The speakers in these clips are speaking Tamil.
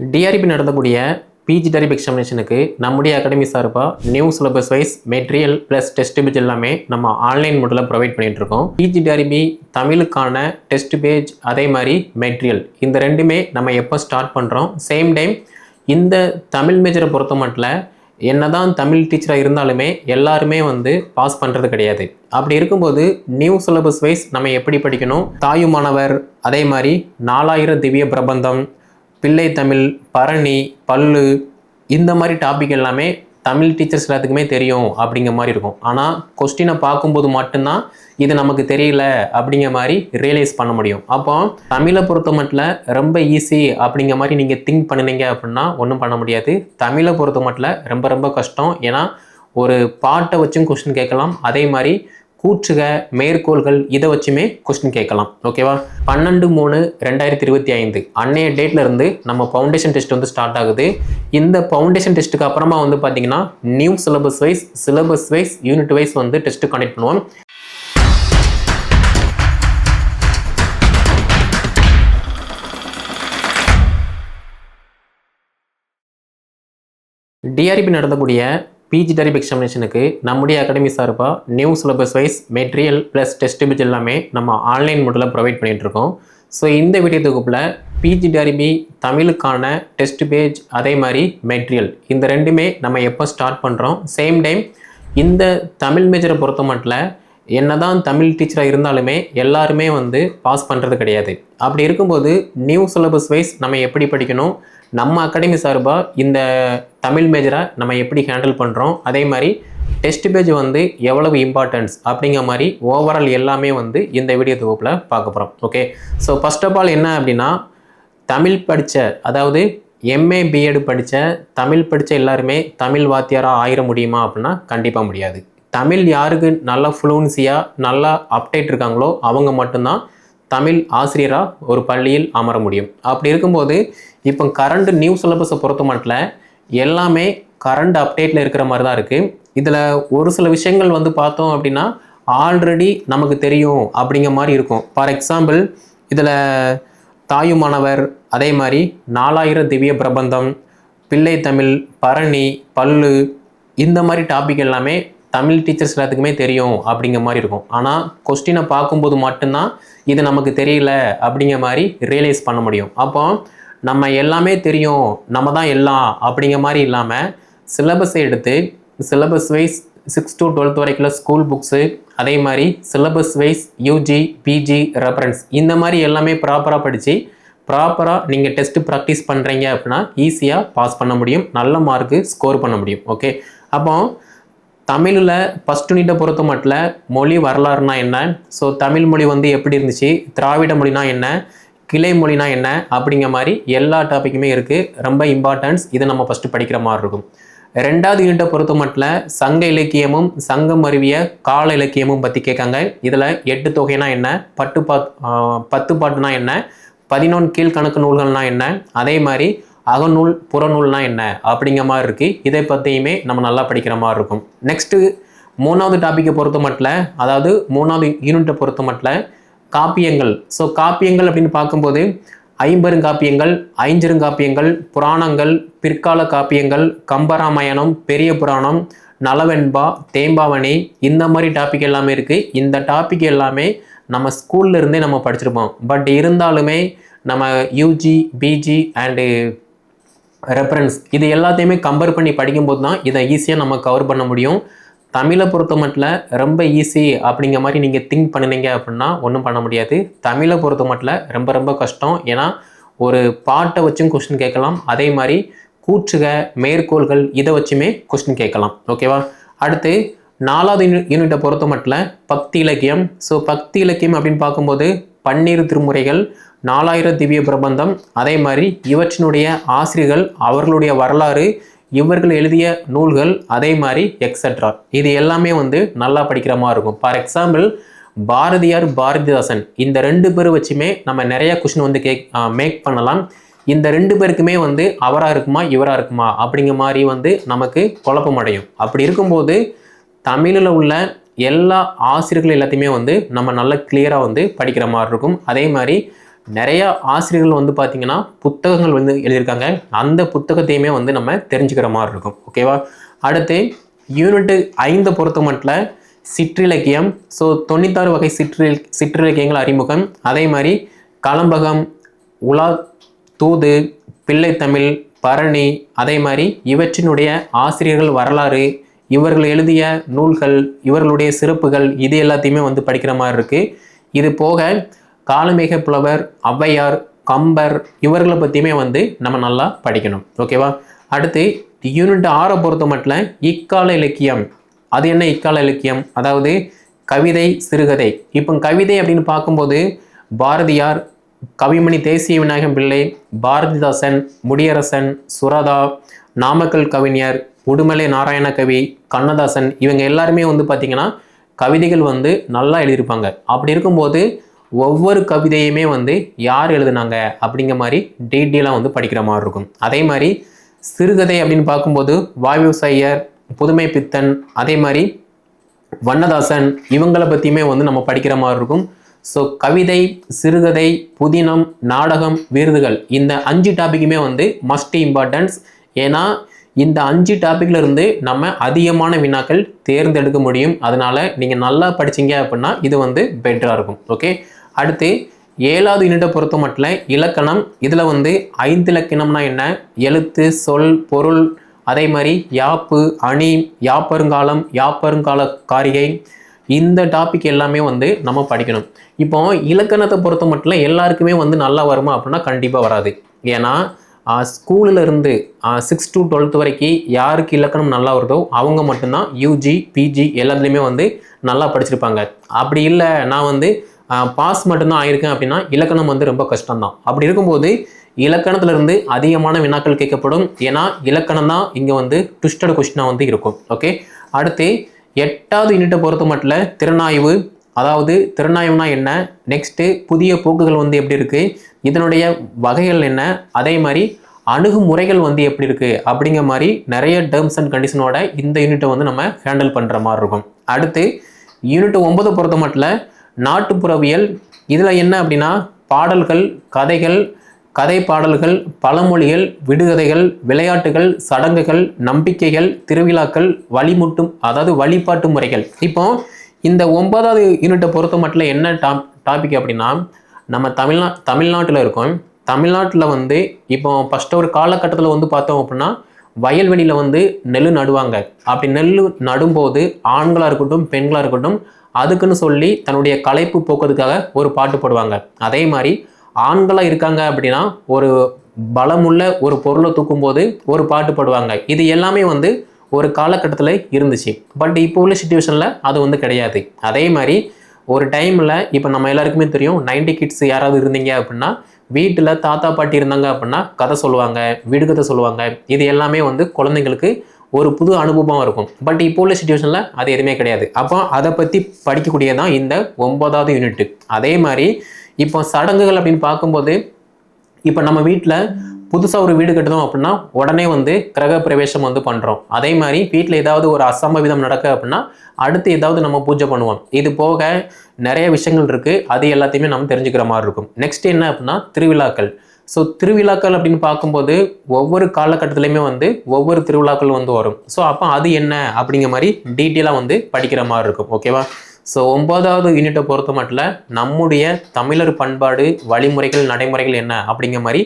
டிஆர்பி நடத்தக்கூடிய பிஜி டரிப் எக்ஸாமினேஷனுக்கு நம்முடைய அகாடமி சார்பாக new syllabus wise material plus test page எல்லாமே நம்ம ஆன்லைன் மோடில் ப்ரொவைட் பண்ணிகிட்டு இருக்கோம். பிஜி டரிபி தமிழுக்கான டெஸ்ட் பேஜ் அதே மாதிரி மெட்டீரியல் இந்த ரெண்டுமே நம்ம எப்போ ஸ்டார்ட் பண்ணுறோம் சேம் டைம் இந்த தமிழ் மேஜரை பொறுத்த மட்டும் என்னதான் தமிழ் டீச்சராக இருந்தாலுமே எல்லாருமே வந்து பாஸ் பண்ணுறது கிடையாது. அப்படி இருக்கும்போது நியூ சிலபஸ் வைஸ் நம்ம எப்படி படிக்கணும்? தாயு மாணவர் அதே மாதிரி நாலாயிரம் திவ்ய பிரபந்தம் பிள்ளை தமிழ் பரணி பல்லு இந்த மாதிரி டாபிக் எல்லாமே தமிழ் டீச்சர்ஸ் எல்லாத்துக்குமே தெரியும் அப்படிங்கிற மாதிரி இருக்கும். ஆனால் கொஸ்டினை பார்க்கும்போது மட்டும்தான் இது நமக்கு தெரியல அப்படிங்கிற மாதிரி ரியலைஸ் பண்ண முடியும். அப்போ தமிழை பொறுத்த மட்டும் ரொம்ப ஈஸி அப்படிங்கிற மாதிரி நீங்கள் திங்க் பண்ணினீங்க அப்படின்னா ஒன்றும் பண்ண முடியாது. தமிழை பொறுத்த மட்டும் ரொம்ப ரொம்ப கஷ்டம். ஏன்னா ஒரு பாட்டை வச்சும் கொஸ்டின் கேட்கலாம். அதே மாதிரி கூற்றுக மேற்கோள்கள் இதை வச்சுமே கொஸ்டின் கேட்கலாம். ஓகேவா பன்னெண்டு மூணு ரெண்டாயிரத்தி இருபத்தி ஐந்து. அன்னைய டேட்ல இருந்து நம்ம ஃபவுண்டேஷன் டெஸ்ட் வந்து ஸ்டார்ட் ஆகுது. இந்த ஃபவுண்டேஷன் டெஸ்ட்டுக்கு அப்புறமா வந்து பார்த்தீங்கன்னா new syllabus wise syllabus wise unit wise வந்து டெஸ்ட் கண்டக்ட் பண்ணுவோம். டிஆர்பி நடத்தக்கூடிய பிஜி டரிப் எக்ஸாமினேஷனுக்கு நம்முடைய அகாடமி சார்பாக new syllabus wise material plus test page எல்லாமே நம்ம ஆன்லைன் மோடில் ப்ரொவைட் பண்ணிகிட்ருக்கோம் ஸோ இந்த வீடியோ தொகுப்பில் பிஜி டரிபி தமிழுக்கான டெஸ்ட் பேஜ் அதே மாதிரி மெட்டீரியல் இந்த ரெண்டுமே நம்ம எப்போ ஸ்டார்ட் பண்ணுறோம் சேம் டைம் இந்த தமிழ் மேஜரை பொறுத்த மட்டும் என்னதான் தமிழ் டீச்சராக இருந்தாலுமே எல்லாருமே வந்து பாஸ் பண்ணுறது கிடையாது. அப்படி இருக்கும்போது நியூ சிலபஸ் வைஸ் நம்ம எப்படி படிக்கணும்? நம்ம அகாடமி சார்பாக இந்த தமிழ் மேஜரை நம்ம எப்படி ஹேண்டில் பண்ணுறோம் அதே மாதிரி டெஸ்ட் பேஜ் வந்து எவ்வளவு இம்பார்ட்டன்ஸ் அப்படிங்கிற மாதிரி ஓவரால் எல்லாமே வந்து இந்த வீடியோ தொகுப்பில் பார்க்க போகிறோம் okay so first of all என்ன அப்படின்னா தமிழ் படித்த அதாவது எம்ஏ பிஎட் படித்த தமிழ் படித்த எல்லாருமே தமிழ் வாத்தியாராக ஆயிட முடியுமா அப்படின்னா கண்டிப்பாக முடியாது. தமிழ் யாருக்கு நல்லா ஃப்ளூன்சியாக நல்லா அப்டேட் இருக்காங்களோ அவங்க மட்டும்தான் தமிழ் ஆசிரியராக ஒரு பள்ளியில் அமர முடியும். அப்படி இருக்கும்போது இப்போ கரண்ட் நியூ சிலபஸை பொறுத்த மட்டும் எல்லாமே கரண்ட் அப்டேட்டில் இருக்கிற மாதிரி தான் இருக்குது இதில் ஒரு சில விஷயங்கள் வந்து பார்த்தோம் அப்படின்னா ஆல்ரெடி நமக்கு தெரியும் அப்படிங்கிற மாதிரி இருக்கும். ஃபார் எக்ஸாம்பிள் இதில் தாயுமானவர் அதே மாதிரி நாலாயிரம் திவ்ய பிரபந்தம் பிள்ளை தமிழ் பரணி பல்லு இந்த மாதிரி டாபிக் எல்லாமே தமிழ் டீச்சர்ஸ் எல்லாத்துக்குமே தெரியும் அப்படிங்கிற மாதிரி இருக்கும். ஆனால் கொஸ்டினை பார்க்கும்போது மட்டும்தான் இது நமக்கு தெரியல அப்படிங்கிற மாதிரி ரியலைஸ் பண்ண முடியும். அப்போ நம்ம எல்லாமே தெரியும் நம்ம தான் எல்லாம் அப்படிங்கிற மாதிரி இல்லாமல் சிலபஸை எடுத்து syllabus wise six to twelfth வரைக்குள்ள school books அதே மாதிரி syllabus wise UG PG reference இந்த மாதிரி எல்லாமே ப்ராப்பராக படித்து ப்ராப்பராக நீங்கள் டெஸ்ட்டு ப்ராக்டிஸ் பண்ணுறீங்க அப்படின்னா ஈஸியாக பாஸ் பண்ண முடியும். நல்ல மார்க்கு ஸ்கோர் பண்ண முடியும். ஓகே அப்போ தமிழில் ஃபஸ்ட் யூனிட்டை பொறுத்த மட்டும் மொழி வரலாறுனா என்ன? ஸோ தமிழ் மொழி வந்து எப்படி இருந்துச்சு? திராவிட மொழினா என்ன? கிளை மொழினா என்ன? அப்படிங்கிற மாதிரி எல்லா டாப்பிக்குமே இருக்குது ரொம்ப இம்பார்ட்டன்ஸ் இதை நம்ம ஃபஸ்ட்டு படிக்கிற மாதிரி இருக்கும். ரெண்டாவது யூனிட்டை பொறுத்த மட்டும் சங்க இலக்கியமும் சங்கம் அறிவிய கால இலக்கியமும் பற்றி கேட்காங்க. இதில் எட்டு தொகைனா என்ன? பட்டு பாத் பத்து பாட்டுனா என்ன? பதினொன்று கீழ்கணக்கு நூல்கள்னா என்ன? அதே மாதிரி அகநூல் புறநூல்னா என்ன அப்படிங்கிற மாதிரி இருக்குது இதை பற்றியுமே நம்ம நல்லா படிக்கிற மாதிரி இருக்கும். நெக்ஸ்ட்டு மூணாவது டாப்பிக்கை பொறுத்த மட்டும் அதாவது மூணாவது யூனிட்டை பொறுத்த மட்டும் காப்பியங்கள். ஸோ காப்பியங்கள் அப்படின்னு பார்க்கும்போது ஐம்பெருங்காப்பியங்கள் ஐஞ்சிருங்காப்பியங்கள் புராணங்கள் பிற்கால காப்பியங்கள் கம்பராமாயணம் பெரிய புராணம் நலவெண்பா தேம்பாவணி இந்த மாதிரி டாபிக் எல்லாமே இருக்குது இந்த டாபிக் எல்லாமே நம்ம ஸ்கூல்ல இருந்தே நம்ம படிச்சிருப்போம். பட் இருந்தாலுமே நம்ம யூஜி பிஜி அண்டு ரெஃபரன்ஸ் இது எல்லாத்தையுமே கம்பேர் பண்ணி படிக்கும்போது தான் இதை ஈஸியாக நம்ம கவர் பண்ண முடியும். தமிழை பொறுத்த மட்டும் ரொம்ப ஈஸி அப்படிங்கிற மாதிரி நீங்கள் திங்க் பண்ணினீங்க அப்படின்னா ஒன்றும் பண்ண முடியாது. தமிழை பொறுத்த மட்டும் ரொம்ப ரொம்ப கஷ்டம். ஏன்னா ஒரு பாட்டை வச்சும் கொஸ்டின் கேட்கலாம். அதே மாதிரி கூற்றுக மேற்கோள்கள் இதை வச்சுமே கொஸ்டின் கேட்கலாம். ஓகேவா அடுத்து நாலாவது யூனி- யூனிட்டை பொறுத்த மட்டும் பக்தி இலக்கியம். ஸோ பக்தி இலக்கியம் அப்படின்னு பார்க்கும்போது பன்னீர் திருமுறைகள் நாலாயிரம் திவ்ய பிரபந்தம். அதே மாதிரி இவற்றினுடைய ஆசிரியர்கள் அவர்களுடைய வரலாறு இவர்கள் எழுதிய நூல்கள் அதே மாதிரி எக்ஸெட்ரா இது எல்லாமே வந்து நல்லா படிக்கிற மாதிரி இருக்கும். For example Bharathiyar Bharathidasan. இந்த ரெண்டு பேர் வச்சுமே நம்ம நிறைய கொஷின் வந்து கேக் மேக் பண்ணலாம். இந்த ரெண்டு பேருக்குமே வந்து அவராக இருக்குமா இவராக இருக்குமா அப்படிங்கிற மாதிரி வந்து நமக்கு குழப்பம் அடையும் அப்படி இருக்கும்போது தமிழில் உள்ள எல்லா ஆசிரியர்கள் எல்லாத்தையுமே வந்து நம்ம நல்லா கிளியராக வந்து படிக்கிற மாதிரி இருக்கும். அதே மாதிரி நிறையா ஆசிரியர்கள் வந்து பார்த்திங்கன்னா புத்தகங்கள் வந்து எழுதியிருக்காங்க. அந்த புத்தகத்தையுமே வந்து நம்ம தெரிஞ்சுக்கிற மாதிரி இருக்கும். ஓகேவா அடுத்து யூனிட்டு ஐந்து பொறுத்த மட்டும் சிற்றிலக்கியம். ஸோ தொண்ணூத்தாறு வகை சிற்றில் சிற்றிலக்கியங்கள் அறிமுகம். அதே மாதிரி கலம்பகம் உலா தூது பிள்ளைத்தமிழ் பரணி அதே மாதிரி இவற்றினுடைய ஆசிரியர்கள் வரலாறு இவர்கள் எழுதிய நூல்கள் இவர்களுடைய சிறப்புகள் இது எல்லாத்தையுமே வந்து படிக்கிற மாதிரி இருக்குது இது போக காலமேக புலவர் ஔவையார் கம்பர் இவர்களை பற்றியுமே வந்து நம்ம நல்லா படிக்கணும். ஓகேவா அடுத்து யூனிட் ஆறை பொறுத்த மட்டும் இக்கால இலக்கியம். அது என்ன இக்கால இலக்கியம்? அதாவது கவிதை சிறுகதை. இப்போ கவிதை அப்படின்னு பார்க்கும்போது பாரதியார் கவிமணி தேசிய விநாயகம் பிள்ளை பாரதிதாசன் முடியரசன் சுரதா நாமக்கல் கவிஞர் உடுமலை நாராயண கவி கண்ணதாசன் இவங்க எல்லாருமே வந்து பார்த்திங்கன்னா கவிதைகள் வந்து நல்லா எழுதியிருப்பாங்க. அப்படி இருக்கும்போது ஒவ்வொரு கவிதையுமே வந்து யார் எழுதுனாங்க அப்படிங்கிற மாதிரி டீட்டெயிலாக வந்து படிக்கிற மாதிரி இருக்கும். அதே மாதிரி சிறுகதை அப்படின்னு பார்க்கும்போது வாயுசையர் புதுமை பித்தன் அதே மாதிரி வண்ணதாசன் இவங்களை பற்றியுமே வந்து நம்ம படிக்கிற மாதிரி இருக்கும். ஸோ கவிதை சிறுகதை புதினம் நாடகம் விருதுகள் இந்த அஞ்சு டாப்பிக்குமே வந்து மஸ்ட் இம்பார்ட்டன்ஸ் ஏன்னா இந்த அஞ்சு டாப்பிக்ல இருந்து நம்ம அதிகமான வினாக்கள் தேர்ந்தெடுக்க முடியும். அதனால் நீங்கள் நல்லா படிச்சீங்க அப்படின்னா இது வந்து பெட்டராக இருக்கும். ஓகே அடுத்து ஏழாவது யூனிட்டை பொறுத்த மட்டும் இலக்கணம் இதில் வந்து ஐந்து இலக்கணம்னா என்ன? எழுத்து சொல் பொருள் அதே மாதிரி யாப்பு அணி யாப்பருங்காலம் யாப்பருங்கால காரிகை இந்த டாபிக் எல்லாமே வந்து நம்ம படிக்கணும். இப்போ இலக்கணத்தை பொறுத்த மட்டும் எல்லாருக்குமே வந்து நல்லா வருமா அப்படின்னா கண்டிப்பாக வராது. ஏன்னா ஸ்கூலில் இருந்து சிக்ஸ் டு டுவெல்த் வரைக்கும் யாருக்கு இலக்கணம் நல்லா வருதோ அவங்க மட்டும்தான் யூஜி பிஜி எல்லாத்துலேயுமே வந்து நல்லா படிச்சிருப்பாங்க. அப்படி இல்லை நான் வந்து பாஸ் மட்டும்தான் ஆயிருக்கேன் அப்படின்னா இலக்கணம் வந்து ரொம்ப கஷ்டம்தான். அப்படி இருக்கும்போது இலக்கணத்துல இருந்து அதிகமான வினாக்கள் கேட்கப்படும். ஏன்னா இலக்கணம் தான் இங்கே வந்து ட்விஸ்டட் கொஸ்டினாக வந்து இருக்கும். ஓகே அடுத்து எட்டாவது யூனிட்டை பொறுத்த மட்டும் திறனாய்வு. அதாவது திறனாய்வுனா என்ன? நெக்ஸ்ட்டு புதிய போக்குகள் வந்து எப்படி இருக்குது இதனுடைய வகைகள் என்ன? அதே மாதிரி அணுகுமுறைகள் வந்து எப்படி இருக்குது அப்படிங்கிற மாதிரி நிறைய டேர்ம்ஸ் அண்ட் கண்டிஷனோட இந்த யூனிட்டை வந்து நம்ம ஹேண்டில் பண்ணுற மாதிரி இருக்கும். அடுத்து யூனிட் ஒன்பது பொறுத்த மட்டும் நாட்டுப்புறவியல். இதில் என்ன அப்படின்னா பாடல்கள் கதைகள் கதை பாடல்கள் பழமொழிகள் விடுகதைகள் விளையாட்டுகள் சடங்குகள் நம்பிக்கைகள் திருவிழாக்கள் வழிமுட்டும் அதாவது வழிபாட்டு முறைகள். இப்போ இந்த ஒன்பதாவது யூனிட்டை பொறுத்த மட்டும் என்ன டாப் டாபிக் அப்படின்னா நம்ம தமிழ்நா தமிழ்நாட்டில் இருக்கோம். தமிழ்நாட்டில் வந்து இப்போ ஃபஸ்ட்டு ஒரு காலகட்டத்தில் வந்து பார்த்தோம் அப்படின்னா வயல்வெளியில் வந்து நெல் நடுவாங்க. அப்படி நெல் நடும்போது ஆண்களாக இருக்கட்டும் பெண்களாக இருக்கட்டும் அதுக்குன்னு சொல்லி தன்னுடைய களைப்பு போக்குறதுக்காக ஒரு பாட்டு போடுவாங்க. அதே மாதிரி ஆண்களாக இருக்காங்க அப்படின்னா ஒரு பலமுள்ள ஒரு பொருளை தூக்கும்போது ஒரு பாட்டு பாடுவாங்க. இது எல்லாமே வந்து ஒரு காலகட்டத்தில் இருந்துச்சு. பட் இப்போ உள்ள சுச்சுவேஷனில் அது வந்து கிடையாது. அதே மாதிரி ஒரு டைமில் இப்போ நம்ம எல்லாருக்குமே தெரியும் நைன்டி கிட்ஸ் யாராவது இருந்தீங்க அப்படின்னா வீட்டில் தாத்தா பாட்டி இருந்தாங்க அப்படின்னா கதை சொல்லுவாங்க விடுகதை சொல்லுவாங்க. இது எல்லாமே வந்து குழந்தைங்களுக்கு ஒரு புது அனுபவமாக இருக்கும். பட் இப்போ உள்ள சுச்சுவேஷனில் அது எதுவுமே கிடையாது. அப்போ அதை பற்றி படிக்கக்கூடியதான் இந்த ஒன்பதாவது யூனிட்டு அதே மாதிரி இப்போ சடங்குகள் அப்படின்னு பார்க்கும்போது இப்போ நம்ம வீட்டில் புதுசாக ஒரு வீடு கட்டுறோம் அப்படின்னா உடனே வந்து கிரக பிரவேசம் வந்து பண்ணுறோம் அதே மாதிரி வீட்டில் ஏதாவது ஒரு அசம்பவிதம் நடக்க அப்படின்னா அடுத்து ஏதாவது நம்ம பூஜை பண்ணுவோம். இது போக நிறைய விஷயங்கள் இருக்குது அது எல்லாத்தையுமே நம்ம தெரிஞ்சுக்கிற மாதிரி இருக்கும். நெக்ஸ்ட் என்ன அப்படின்னா திருவிழாக்கள். ஸோ திருவிழாக்கள் அப்படின்னு பார்க்கும்போது ஒவ்வொரு காலகட்டத்துலையுமே வந்து ஒவ்வொரு திருவிழாக்கள் வந்து வரும். ஸோ அப்போ அது என்ன அப்படிங்கிற மாதிரி டீட்டெயிலாக வந்து படிக்கிற மாதிரி இருக்கும். ஓகேவா ஸோ ஒன்பதாவது யூனிட்டை பொறுத்த மட்டும் நம்முடைய தமிழர் பண்பாடு வழிமுறைகள் நடைமுறைகள் என்ன அப்படிங்கிற மாதிரி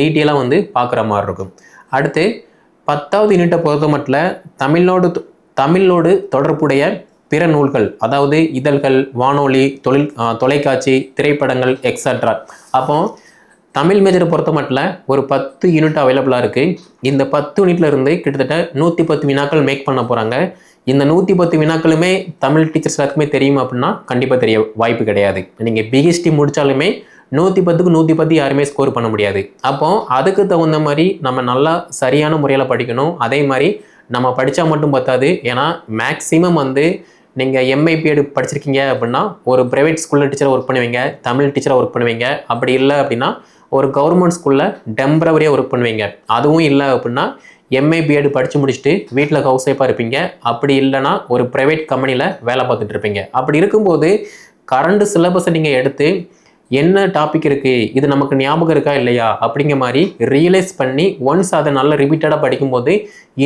டீட்டெயிலாக வந்து பார்க்குற மாதிரி இருக்கும். அடுத்து பத்தாவது யூனிட்டை பொறுத்த மட்டும் தமிழோடு தமிழோடு தொடர்புடைய பிற நூல்கள் அதாவது இதழ்கள் வானொலி தொழில் தொலைக்காட்சி திரைப்படங்கள் எக்ஸட்ரா அப்போது தமிழ் மேஜரை பொறுத்த மட்டும் ஒரு பத்து யூனிட் அவைலபிளாக இருக்குது இந்த பத்து யூனிட்ல இருந்து கிட்டத்தட்ட நூற்றி பத்து வினாக்கள் மேக் பண்ண போகிறாங்க இந்த நூற்றி பத்து வினாக்களுமே தமிழ் டீச்சர்ஸ் எல்லாருக்குமே தெரியும் அப்படின்னா கண்டிப்பாக தெரிய வாய்ப்பு கிடையாது. நீங்கள் பிஹெச்டி முடித்தாலுமே நூற்றி பத்துக்கு நூற்றி பத்து யாருமே ஸ்கோர் பண்ண முடியாது. அப்போ அதுக்கு தகுந்த மாதிரி நம்ம நல்லா சரியான முறையில் படிக்கணும். அதே மாதிரி நம்ம படித்தா மட்டும் பத்தாது. ஏன்னா மேக்ஸிமம் வந்து நீங்கள் எம்ஐ பிஎட் படிச்சிருக்கீங்க அப்படின்னா ஒரு ப்ரைவேட் ஸ்கூலில் டீச்சராக ஒர்க் பண்ணுவீங்க தமிழ் டீச்சராக ஒர்க் பண்ணுவீங்க. அப்படி இல்லை அப்படின்னா ஒரு கவர்மெண்ட் ஸ்கூலில் டெம்பரவரியாக ஒர்க் பண்ணுவீங்க. அதுவும் இல்லை அப்படின்னா எம்ஏ பிஎட் படித்து முடிச்சுட்டு வீட்டில் ஹவுஸ் ஒய்ஃபாக இருப்பீங்க. அப்படி இல்லைன்னா ஒரு ப்ரைவேட் கம்பெனியில் வேலை பார்த்துட்டு இருப்பீங்க. அப்படி இருக்கும்போது கரண்ட் சிலபஸை நீங்கள் எடுத்து என்ன டாபிக் இருக்குது இது நமக்கு ஞாபகம் இருக்கா? இல்லையா? அப்படிங்கிற மாதிரி ரியலைஸ் பண்ணி ஒன்ஸ் அதை நல்லா ரிப்பீட்டடாக படிக்கும்போது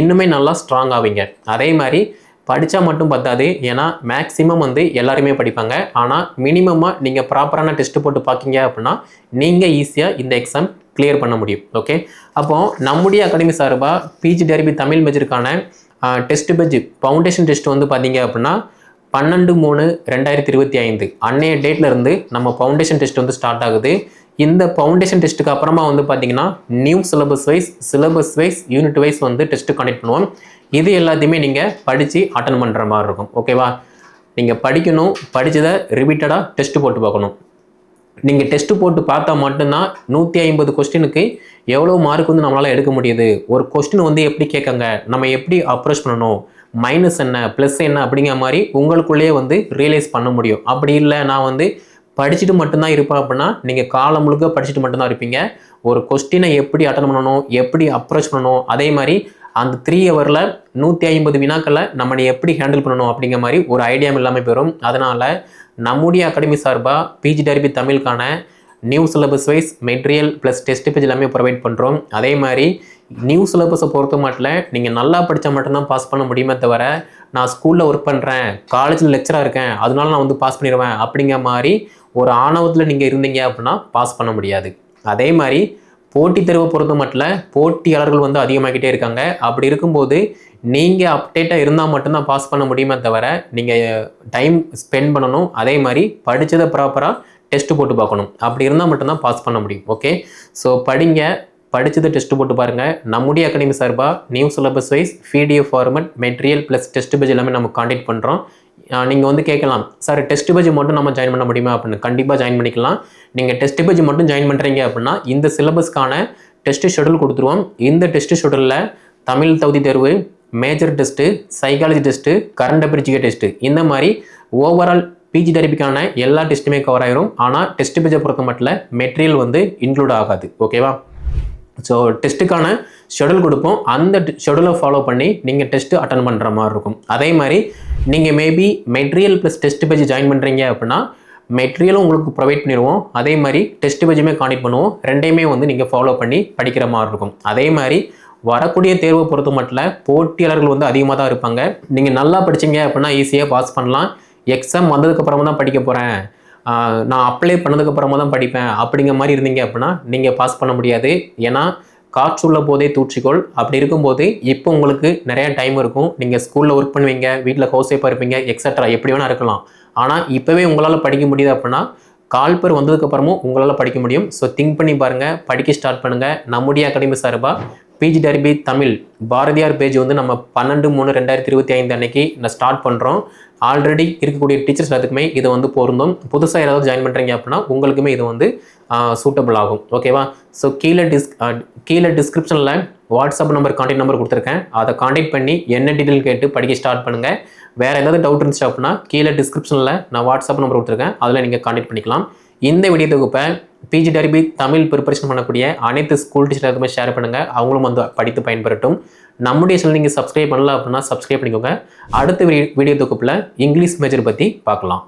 இன்னுமே நல்லா ஸ்ட்ராங் ஆவீங்க. அதே மாதிரி படித்தா மட்டும் பத்தாது. ஏன்னா மேக்ஸிமம் வந்து எல்லாருமே படிப்பாங்க. ஆனால் மினிமமாக நீங்கள் ப்ராப்பரான டெஸ்ட் போட்டு பார்க்கிங்க அப்படின்னா நீங்கள் ஈஸியாக இந்த எக்ஸாம் கிளியர் பண்ண முடியும். ஓகே அப்போது நம்முடைய அகாடமி சார்பாக பிஜி டெரிபி தமிழ் மேஜருக்கான டெஸ்ட் பெஜ் ஃபவுண்டேஷன் டெஸ்ட் வந்து பார்த்தீங்க அப்படின்னா பன்னெண்டு மூணு ரெண்டாயிரத்தி இருபத்தி ஐந்து. அன்னைய டேட்லேருந்து நம்ம ஃபவுண்டேஷன் டெஸ்ட் வந்து ஸ்டார்ட் ஆகுது. இந்த ஃபவுண்டேஷன் டெஸ்ட்டுக்கு அப்புறமா வந்து பார்த்தீங்கன்னா new syllabus wise syllabus wise unit wise வந்து டெஸ்ட்டு கண்டக்ட் பண்ணுவோம். இது எல்லாத்தையுமே நீங்கள் படித்து அட்டன் பண்ணுற மாதிரி இருக்கும். ஓகேவா நீங்கள் படிக்கணும் படித்ததை ரிப்பீட்டடாக டெஸ்ட் போட்டு பார்க்கணும். நீங்கள் டெஸ்ட் போட்டு பார்த்தா மட்டும்தான் நூற்றி ஐம்பது கொஸ்டினுக்கு எவ்வளோ மார்க் வந்து நம்மளால் எடுக்க முடியுது? ஒரு கொஸ்டின் வந்து எப்படி கேட்காங்க? நம்ம எப்படி அப்ரோச் பண்ணணும்? மைனஸ் என்ன ப்ளஸ் என்ன அப்படிங்கிற மாதிரி உங்களுக்குள்ளேயே வந்து ரியலைஸ் பண்ண முடியும். அப்படி இல்லை நான் வந்து படிச்சுட்டு மட்டும்தான் இருப்பேன் அப்படின்னா நீங்கள் காலம் முழுக்க படிச்சுட்டு மட்டும்தான் இருப்பீங்க. ஒரு கொஸ்டினை எப்படி அட்டன் பண்ணணும்? எப்படி அப்ரோச் பண்ணணும்? அதே மாதிரி அந்த த்ரீ ஹவரில் நூற்றி ஐம்பது வினாக்களை நம்ம எப்படி ஹேண்டில் பண்ணணும் அப்படிங்கிற மாதிரி ஒரு ஐடியா இல்லாமல் போயிடும் அதனால் நம்முடைய அகாடமி சார்பாக PG TRB தமிழுக்கான new syllabus wise material plus test page எல்லாமே ப்ரொவைட் பண்ணுறோம் அதே மாதிரி நியூ சிலபஸை பொறுத்த மட்டும் நீங்கள் நல்லா படித்தா மட்டும்தான் பாஸ் பண்ண முடியுமே தவிர நான் ஸ்கூலில் ஒர்க் பண்ணுறேன் காலேஜில் லெக்சராக இருக்கேன் அதனால நான் வந்து பாஸ் பண்ணிடுவேன் அப்படிங்கிற மாதிரி ஒரு ஆணவத்தில் நீங்கள் இருந்தீங்க அப்படின்னா பாஸ் பண்ண முடியாது. அதே மாதிரி போட்டித் தேர்வை பொறுத்த மட்டும் போட்டியாளர்கள் வந்து அதிகமாகிட்டே இருக்காங்க. அப்படி இருக்கும்போது நீங்கள் அப்டேட்டாக இருந்தால் மட்டும்தான் பாஸ் பண்ண முடியுமே தவிர நீங்கள் டைம் ஸ்பெண்ட் பண்ணணும். அதே மாதிரி படித்ததை ப்ராப்பராக டெஸ்ட்டு போட்டு பார்க்கணும். அப்படி இருந்தால் மட்டும்தான் பாஸ் பண்ண முடியும். ஓகே ஸோ படிங்க. படித்ததை டெஸ்ட் போட்டு பாருங்கள் நம்முடைய அகாடமி சார்பாக new syllabus wise PDF format material plus test page எல்லாமே நம்ம காண்டாக்ட் பண்ணுறோம் நீங்கள் வந்து கேட்கலாம் சார் டெஸ்ட் பஜ் மட்டும் நம்ம ஜாயின் பண்ண முடியுமா? அப்படின்னு. கண்டிப்பாக ஜாயின் பண்ணிக்கலாம். நீங்கள் டெஸ்ட் பஜ் மட்டும் ஜாயின் பண்ணுறீங்க அப்படின்னா இந்த சிலபஸ்க்கான டெஸ்ட் ஷெடியூல் கொடுத்துருவோம். இந்த டெஸ்ட் ஷெடியூலில் தமிழ் தகுதி தேர்வு major test psychology test current அபிரிஜிகே test இந்த மாதிரி ஓவரால் பிஜி தெரபிக்கான எல்லா டெஸ்ட்டுமே கவர் ஆயிரும். ஆனால் டெஸ்ட் பேஜை பொறுத்த மட்டும் மெட்டீரியல் வந்து இன்க்ளூட் ஆகாது. ஓகேவா ஸோ டெஸ்ட்டுக்கான ஷெடியூல் கொடுப்போம். அந்த ஷெடியூலை ஃபாலோ பண்ணி நீங்கள் டெஸ்ட்டு அட்டன் பண்ணுற மாதிரி இருக்கும். அதே மாதிரி நீங்கள் maybe material plus test page join பண்ணுறீங்க அப்படின்னா மெட்டீரியலும் உங்களுக்கு ப்ரொவைட் பண்ணிடுவோம். அதே மாதிரி டெஸ்ட் பேஜுமே காண்டக்ட் பண்ணுவோம். ரெண்டையுமே வந்து நீங்கள் ஃபாலோ பண்ணி படிக்கிற மாதிரி இருக்கும். அதே மாதிரி வரக்கூடிய தேர்வை பொறுத்த மட்டும் போட்டியாளர்கள் வந்து அதிகமாக தான் இருப்பாங்க. நீங்கள் நல்லா படிச்சீங்க அப்படின்னா ஈஸியாக பாஸ் பண்ணலாம். எக்ஸாம் வந்ததுக்கப்புறமா தான் படிக்க போகிறேன் நான் அப்ளை பண்ணதுக்கப்புறமா தான் படிப்பேன். அப்படிங்கிற மாதிரி இருந்தீங்க அப்படின்னா நீங்கள் பாஸ் பண்ண முடியாது. ஏன்னா காற்றுள்ள போதே தூச்சிக்கோள் அப்படி இருக்கும்போது இப்போ உங்களுக்கு நிறைய டைம் இருக்கும். நீங்கள் ஸ்கூலில் ஒர்க் பண்ணுவீங்க வீட்டில் ஹவுஸ் ஒய்ஃபாக இருப்பீங்க எக்ஸட்ரா எப்படி வேணால் இருக்கலாம். ஆனால் இப்போவே உங்களால் படிக்க முடியுது அப்படின்னா கால்பர் வந்ததுக்கப்புறமும் உங்களால் படிக்க முடியும். ஸோ திங்க் பண்ணி பாருங்கள் படிக்க ஸ்டார்ட் பண்ணுங்கள் நம்முடைய அகாடமி சார்பாக PG TRB Tamil. Bharathiyar page வந்து நம்ம பன்னெண்டு மூணு ரெண்டாயிரத்தி இருபத்தி ஐந்து அன்னைக்கு நான் ஸ்டார்ட் பண்ணுறோம் ஆல்ரெடி இருக்கக்கூடிய டீச்சர்ஸ் எல்லாத்துக்குமே இது வந்து பொருந்தும். புதுசாக யாராவது ஜாயின் பண்ணுறீங்க அப்படின்னா உங்களுக்குமே இது வந்து சூட்டபிள் ஆகும். ஓகேவா ஸோ கீழே டிஸ்க் கீழே டிஸ்கிரிப்ஷனில் வாட்ஸ்அப் நம்பர் கான்டாக்ட் நம்பர் கொடுத்துருக்கேன். அதை காண்டாக்ட் பண்ணி என்ன டீட்டெயில் கேட்டு படிக்க ஸ்டார்ட் பண்ணுங்கள் வேறு ஏதாவது டவுட் இருந்துச்சு அப்படின்னா கீழே டிஸ்கிரிப்ஷனில் நான் வாட்ஸ்அப் நம்பர் கொடுத்துருக்கேன். அதில் நீங்கள் காண்டாக்ட் பண்ணிக்கலாம். இந்த வீடியோ தொகுப்பை பிஜி டர்பி தமிழ் ப்ரிப்பரேஷன் பண்ணக்கூடிய அனைத்து ஸ்கூல் டீச்சர் ஷேர் பண்ணுங்கள் அவங்களும் வந்து படித்து பயன்பெறட்டும். நம்முடைய சேனல் நீங்கள் சப்ஸ்கிரைப் பண்ணல அப்படின்னா சப்ஸ்கிரைப் பண்ணிக்கோங்க. அடுத்த வீடியோ தொகுப்பில் இங்கிலீஷ் மேஜர் பற்றி பார்க்கலாம்.